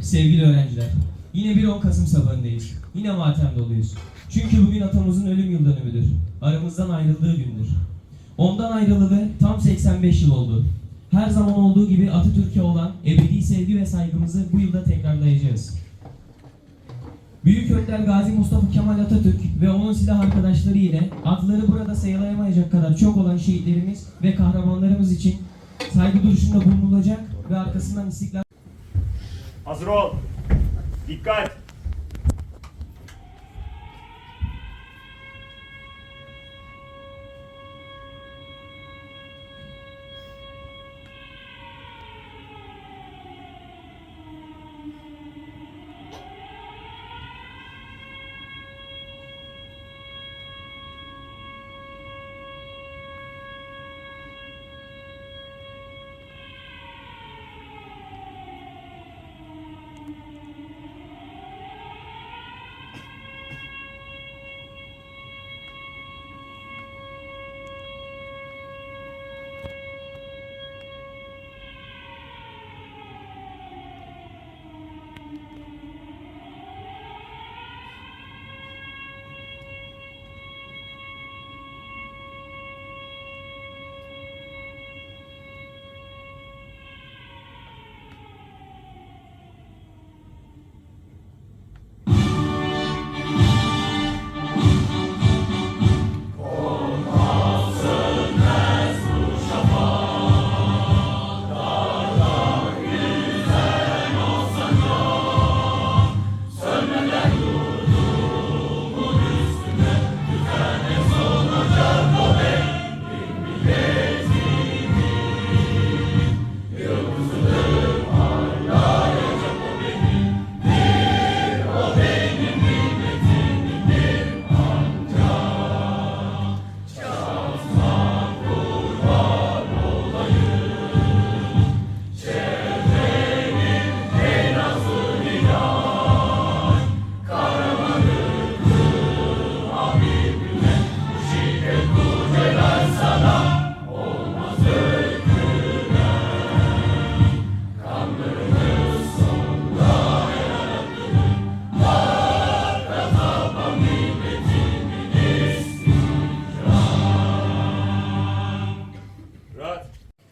sevgili öğrenciler. Yine bir 10 Kasım sabahındayız. Yine matem doluyuz. Çünkü bugün atamızın ölüm yıl dönümüdür. Aramızdan ayrıldığı gündür. Ondan ayrılalı tam 85 yıl oldu. Her zaman olduğu gibi Atatürk'e olan ebedi sevgi ve saygımızı bu yılda tekrarlayacağız. Büyük Önder Gazi Mustafa Kemal Atatürk ve onun silah arkadaşları ile adları burada sayılamayacak kadar çok olan şehitlerimiz ve kahramanlarımız için saygı duruşunda bulunulacak ve arkasından istiklal Hazır ol. Dikkat.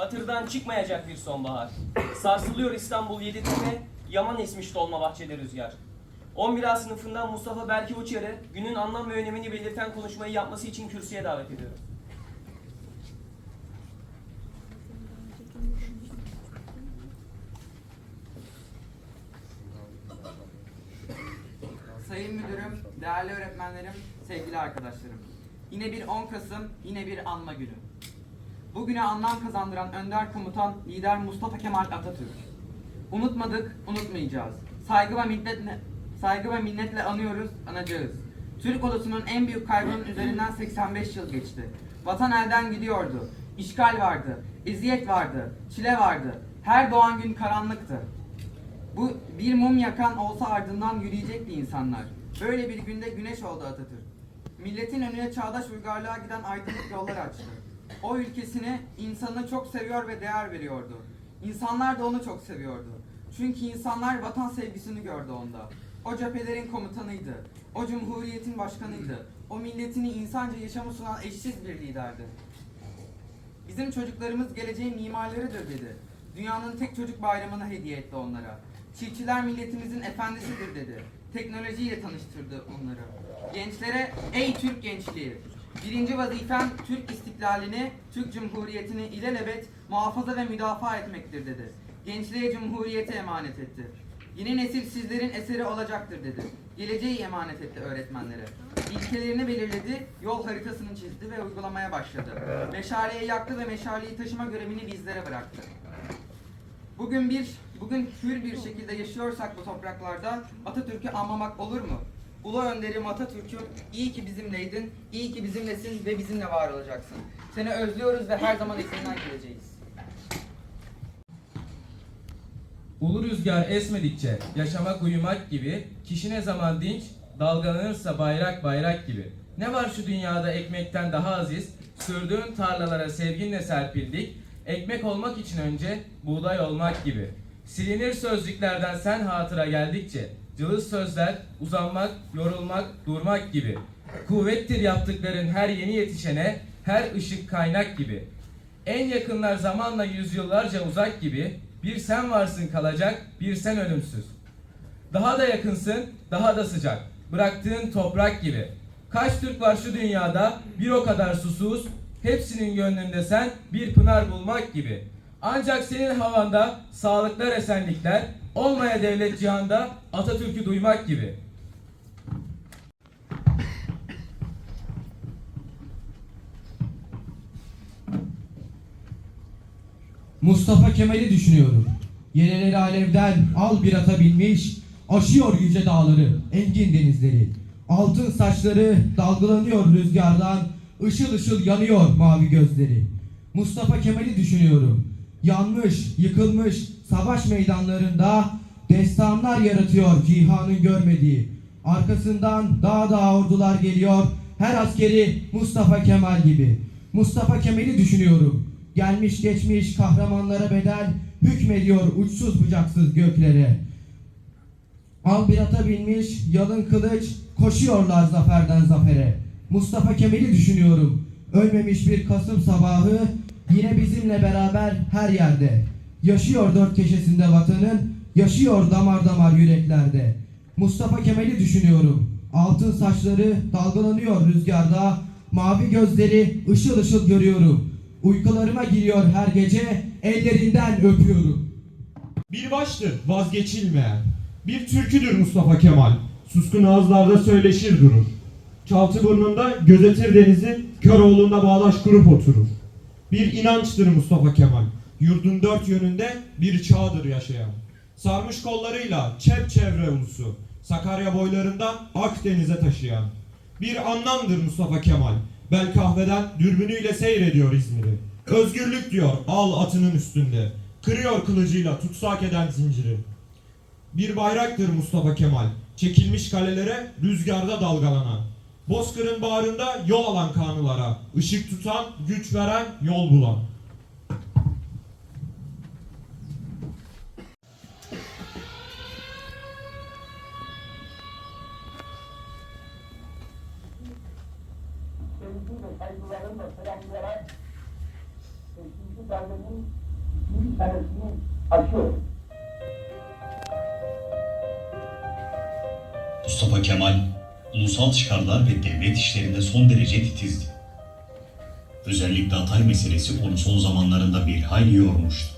Hatırdan çıkmayacak bir sonbahar. Sarsılıyor İstanbul yedi tepe, yaman esmiş dolma bahçede rüzgar. 11 A sınıfından Mustafa Berki Uçar'ı günün anlam ve önemini belirten konuşmayı yapması için kürsüye davet ediyorum. Sayın Müdürüm, değerli öğretmenlerim, sevgili arkadaşlarım. Yine bir 10 Kasım, yine bir anma günü. Bugüne anlam kazandıran önder komutan, lider Mustafa Kemal Atatürk. Unutmadık, unutmayacağız. Saygı ve minnetle, saygı ve minnetle anıyoruz, anacağız. Türk ulusunun en büyük kaybının üzerinden 85 yıl geçti. Vatan elden gidiyordu. İşgal vardı, eziyet vardı, çile vardı. Her doğan gün karanlıktı. Bu bir mum yakan olsa ardından yürüyecekti insanlar. Böyle bir günde güneş oldu Atatürk. Milletin önüne çağdaş uygarlığa giden aydınlık yollar açtı. O ülkesini, insanını çok seviyor ve değer veriyordu. İnsanlar da onu çok seviyordu. Çünkü insanlar vatan sevgisini gördü onda. O cephelerin komutanıydı. O cumhuriyetin başkanıydı. O milletini insanca yaşamı sunan eşsiz bir liderdi. Bizim çocuklarımız geleceğin mimarlarıdır dedi. Dünyanın tek çocuk bayramını hediye etti onlara. Çiftçiler milletimizin efendisidir dedi. Teknolojiyle tanıştırdı onları. Gençlere ey Türk gençliği. Birinci vazifen Türk istiklalini, Türk Cumhuriyeti'ni ilelebet muhafaza ve müdafaa etmektir dedi. Gençliğe Cumhuriyeti emanet etti. Yeni nesil sizlerin eseri olacaktır dedi. Geleceği emanet etti öğretmenlere. İlkelerini belirledi, yol haritasını çizdi ve uygulamaya başladı. Meşaleyi yaktı ve meşaleyi taşıma görevini bizlere bıraktı. Bugün bir, bugün hür bir şekilde yaşıyorsak bu topraklarda Atatürk'ü anmamak olur mu? Ulu önderim Atatürk'üm iyi ki bizimleydin, iyi ki bizimlesin ve bizimle var olacaksın. Seni özlüyoruz ve her zaman izinden geleceğiz. Ulu rüzgar esmedikçe yaşamak uyumak gibi, kişi ne zaman dinç, dalgalanırsa bayrak bayrak gibi. Ne var şu dünyada ekmekten daha aziz, sürdüğün tarlalara sevginle serpildik, ekmek olmak için önce buğday olmak gibi. Silinir sözlüklerden sen hatıra geldikçe, cılız sözler, uzanmak, yorulmak, durmak gibi. Kuvvettir yaptıkların her yeni yetişene, her ışık kaynak gibi. En yakınlar zamanla yüzyıllarca uzak gibi, bir sen varsın kalacak, bir sen ölümsüz. Daha da yakınsın, daha da sıcak. Bıraktığın toprak gibi. Kaç Türk var şu dünyada, bir o kadar susuz. Hepsinin gönlünde sen bir pınar bulmak gibi. Ancak senin havanda sağlıklar esenlikler, olmaya devlet cihanda Atatürk'ü duymak gibi. Mustafa Kemal'i düşünüyorum. Yeleleri alevden al bir ata binmiş, aşıyor yüce dağları, engin denizleri. Altın saçları dalgalanıyor rüzgardan, ışıl ışıl yanıyor mavi gözleri. Mustafa Kemal'i düşünüyorum. Yanmış, yıkılmış savaş meydanlarında destanlar yaratıyor cihanın görmediği. Arkasından dağ dağ ordular geliyor, her askeri Mustafa Kemal gibi. Mustafa Kemal'i düşünüyorum. Gelmiş geçmiş kahramanlara bedel hükmediyor uçsuz bucaksız göklere. Al bir ata binmiş yalın kılıç koşuyorlar zaferden zafere. Mustafa Kemal'i düşünüyorum. Ölmemiş bir Kasım sabahı yine bizimle beraber her yerde. Yaşıyor dört köşesinde vatanın, yaşıyor damar damar yüreklerde. Mustafa Kemal'i düşünüyorum. Altın saçları dalgalanıyor rüzgarda, mavi gözleri ışıl ışıl görüyorum. Uykularıma giriyor her gece, ellerinden öpüyorum. Bir baştır vazgeçilmeyen. Bir türküdür Mustafa Kemal. Suskun ağızlarda söyleşir durur. Çaltı burnunda gözetir denizi, Köroğlu'nda bağlaş kurup oturur. Bir inançtır Mustafa Kemal. Yurdun dört yönünde bir çağdır yaşayan. Sarmış kollarıyla çevre ulusu, Sakarya boylarından Akdeniz'e taşıyan. Bir anlamdır Mustafa Kemal. Bel kahveden dürbünüyle seyrediyor İzmir'i. Özgürlük diyor al atının üstünde. Kırıyor kılıcıyla tutsak eden zinciri. Bir bayraktır Mustafa Kemal. Çekilmiş kalelere rüzgarda dalgalanan. Bozkır'ın bağrında yol alan kanılara. ışık tutan, güç veren, yol bulan. sevgiyle saygılarımla. Mustafa Kemal, ulusal çıkarlar ve devlet işlerinde son derece titizdi. Özellikle Hatay meselesi onu son zamanlarında bir hayli yormuştu.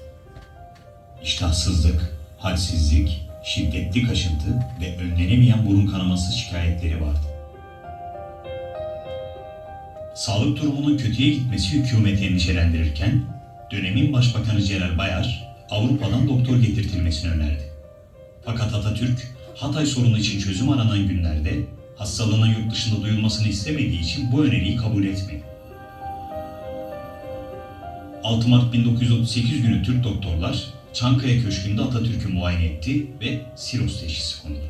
İştahsızlık, halsizlik, şiddetli kaşıntı ve önlenemeyen burun kanaması şikayetleri vardı. Sağlık durumunun kötüye gitmesi hükümeti endişelendirirken, dönemin Başbakanı Celal Bayar, Avrupa'dan doktor getirtilmesini önerdi. Fakat Atatürk, Hatay sorunu için çözüm aranan günlerde hastalığının yurt dışında duyulmasını istemediği için bu öneriyi kabul etmedi. 6 Mart 1938 günü Türk doktorlar Çankaya Köşkü'nde Atatürk'ü muayene etti ve siroz teşhisi konuldu.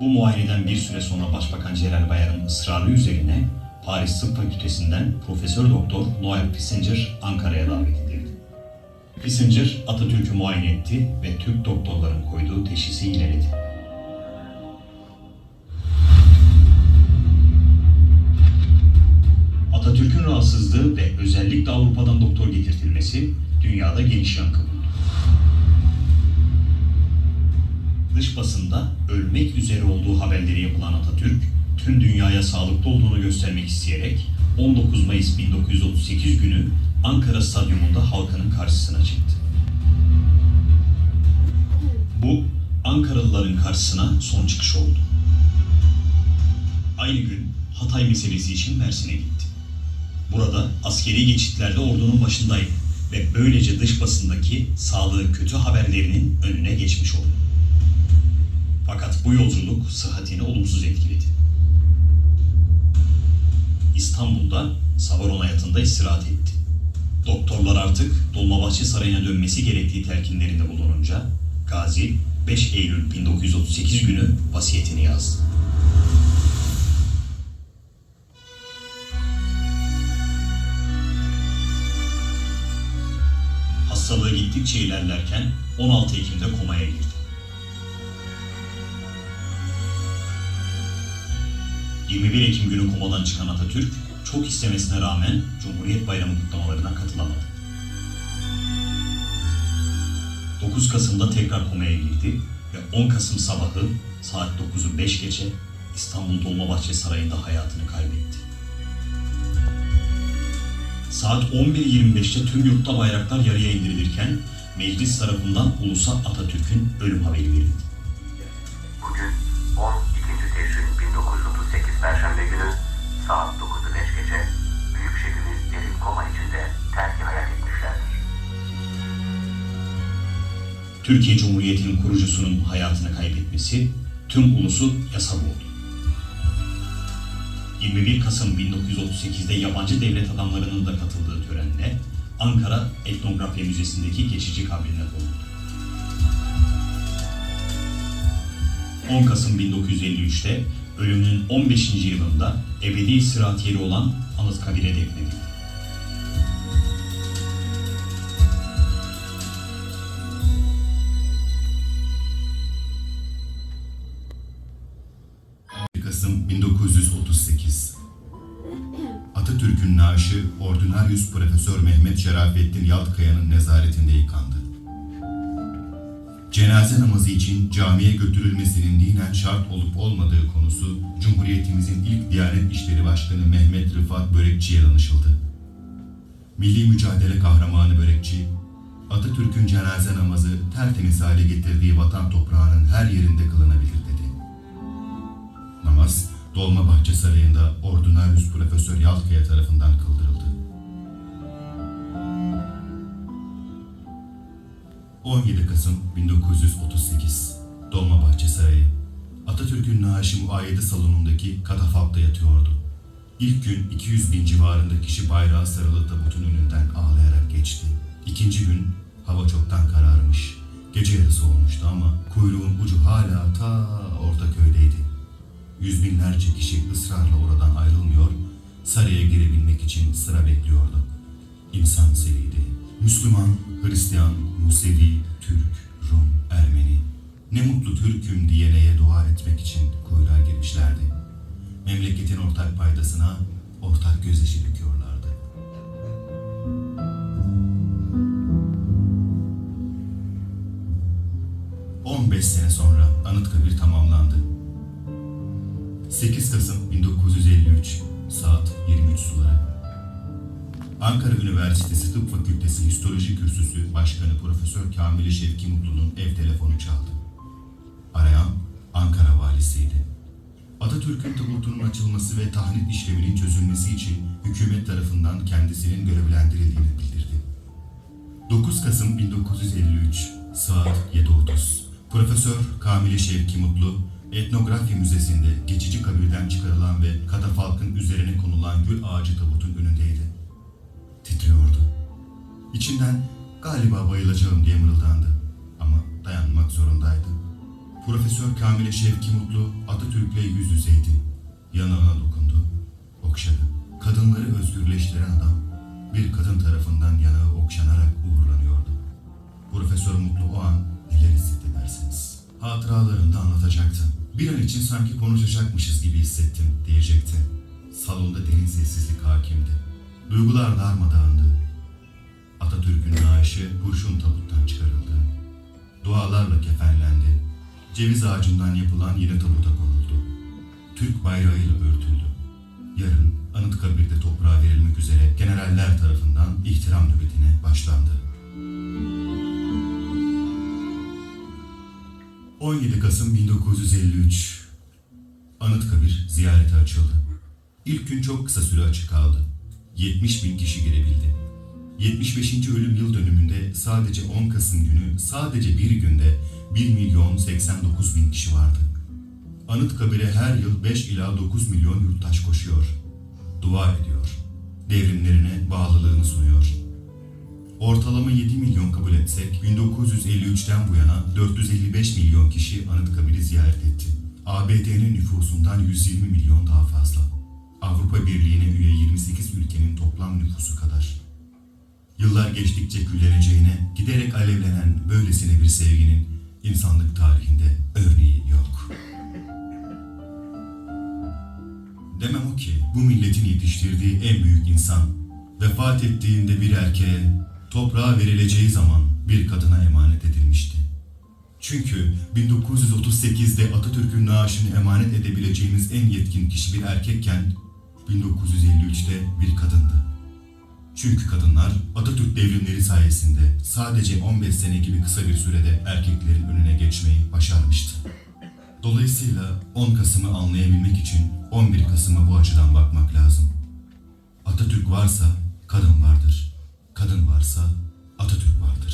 Bu muayeneden bir süre sonra Başbakan Celal Bayar'ın ısrarı üzerine Paris Tıp Fakültesinden Profesör Doktor Noel Kissinger Ankara'ya davet edildi. Kissinger Atatürk'ü muayene etti ve Türk doktorların koyduğu teşhisi yineledi. Getirtilmesi dünyada geniş yankı buldu. Dış basında ölmek üzere olduğu haberleri yapılan Atatürk, tüm dünyaya sağlıklı olduğunu göstermek isteyerek 19 Mayıs 1938 günü Ankara Stadyumunda halkının karşısına çıktı. Bu Ankaralıların karşısına son çıkış oldu. Aynı gün Hatay meselesi için Mersin'e gitti. Burada askeri geçitlerde ordunun başındaydı ve böylece dış basındaki sağlığı kötü haberlerinin önüne geçmiş oldu. Fakat bu yolculuk sıhhatini olumsuz etkiledi. İstanbul'da Savaron hayatında istirahat etti. Doktorlar artık Dolmabahçe Sarayı'na dönmesi gerektiği telkinlerinde bulununca Gazi 5 Eylül 1938 günü vasiyetini yazdı. Hastalığı gittikçe ilerlerken 16 Ekim'de komaya girdi. 21 Ekim günü komadan çıkan Atatürk, çok istemesine rağmen Cumhuriyet Bayramı kutlamalarına katılamadı. 9 Kasım'da tekrar komaya girdi ve 10 Kasım sabahı saat 9'u 5 geçe İstanbul Dolmabahçe Sarayı'nda hayatını kaybetti. Saat 11.25'te tüm yurtta bayraklar yarıya indirilirken meclis tarafından Ulusal Atatürk'ün ölüm haberi verildi. Bugün 12. Temmuz 1938 Perşembe günü saat 9'u 5 gece büyük şehrimiz derin koma içinde terki hayal etmişlerdir. Türkiye Cumhuriyeti'nin kurucusunun hayatını kaybetmesi tüm ulusu yasa boğdu. 21 Kasım 1938'de yabancı devlet adamlarının da katıldığı törenle Ankara Etnografya Müzesi'ndeki geçici kabrine konuldu. 10 Kasım 1953'te ölümünün 15. yılında ebedi istirahat yeri olan Anıtkabir'e defnedildi. Şerafettin Yaltkaya'nın nezaretinde yıkandı. Cenaze namazı için camiye götürülmesinin dinen şart olup olmadığı konusu Cumhuriyetimizin ilk Diyanet İşleri Başkanı Mehmet Rıfat Börekçi'ye danışıldı. Milli mücadele kahramanı Börekçi, Atatürk'ün cenaze namazı tertemiz hale getirdiği vatan toprağının her yerinde kılınabilir dedi. Namaz Dolmabahçe Sarayı'nda Ordinaryus Profesör Yalkaya tarafından kıldırıldı. 17 Kasım 1938 Dolmabahçe Sarayı Atatürk'ün naaşı muayyede salonundaki katafalkta yatıyordu. İlk gün 200 bin civarında kişi bayrağı sarılı tabutun önünden ağlayarak geçti. İkinci gün hava çoktan kararmış. Gece yarısı olmuştu ama kuyruğun ucu hala ta Ortaköy'deydi. Yüz binlerce kişi ısrarla oradan ayrılmıyor, saraya girebilmek için sıra bekliyordu. İnsan seliydi. Müslüman, Hristiyan, Musevi, Türk, Rum, Ermeni. Ne mutlu Türk'üm diyeneye dua etmek için kuyruğa girmişlerdi. Memleketin ortak paydasına ortak gözyaşı döküyorlardı. ...15 sene sonra Anıtkabir tamamlandı. 8 Kasım 1953 saat 23 suları. Ankara Üniversitesi Tıp Fakültesi Histoloji Kürsüsü Başkanı Profesör Kamil Şevki Mutlu'nun ev telefonu çaldı. Arayan Ankara valisiydi. Atatürk'ün tabutunun açılması ve tahnit işleminin çözülmesi için hükümet tarafından kendisinin görevlendirildiğini bildirdi. 9 Kasım 1953 saat 7.30 Profesör Kamil Şevki Mutlu Etnografya Müzesi'nde geçici kabirden çıkarılan ve katafalkın üzerine konulan gül ağacı tabutun önündeydi. İçinden galiba bayılacağım diye mırıldandı. Ama dayanmak zorundaydı. Profesör Kamil Şevki Mutlu Atatürk'le yüz yüzeydi. Yanağına dokundu, okşadı. Kadınları özgürleştiren adam bir kadın tarafından yanağı okşanarak uğurlanıyordu. Profesör Mutlu o an neler hissetti dersiniz. Hatıralarında anlatacaktı. Bir an için sanki konuşacakmışız gibi hissettim diyecekti. Salonda derin sessizlik hakimdi. Duygular darmadağındı. Naaşı kurşun tabuttan çıkarıldı. Dualarla kefenlendi. Ceviz ağacından yapılan yeni tabuta konuldu. Türk bayrağıyla örtüldü. Yarın Anıtkabir'de toprağa verilmek üzere generaller tarafından ihtiram nöbetine başlandı. 17 Kasım 1953 Anıtkabir ziyarete açıldı. İlk gün çok kısa süre açık kaldı. 70 bin kişi girebildi. 75. ölüm yıl dönümünde sadece 10 Kasım günü sadece bir günde 1 milyon 89 bin kişi vardı. Anıtkabir'e her yıl 5 ila 9 milyon yurttaş koşuyor. Dua ediyor. Devrimlerine bağlılığını sunuyor. Ortalama 7 milyon kabul etsek 1953'ten bu yana 455 milyon kişi Anıtkabir'i ziyaret etti. ABD'nin nüfusundan 120 milyon daha fazla. Avrupa Birliği'ne üye 28 ülkenin toplam nüfusu kadar. Yıllar geçtikçe külleneceğine, gider giderek alevlenen böylesine bir sevginin insanlık tarihinde örneği yok. Demem o ki bu milletin yetiştirdiği en büyük insan vefat ettiğinde bir erkeğe toprağa verileceği zaman bir kadına emanet edilmişti. Çünkü 1938'de Atatürk'ün naaşını emanet edebileceğimiz en yetkin kişi bir erkekken 1953'te bir kadındı. Çünkü kadınlar Atatürk devrimleri sayesinde sadece 15 sene gibi kısa bir sürede erkeklerin önüne geçmeyi başarmıştı. Dolayısıyla 10 Kasım'ı anlayabilmek için 11 Kasım'a bu açıdan bakmak lazım. Atatürk varsa kadın vardır. Kadın varsa Atatürk vardır.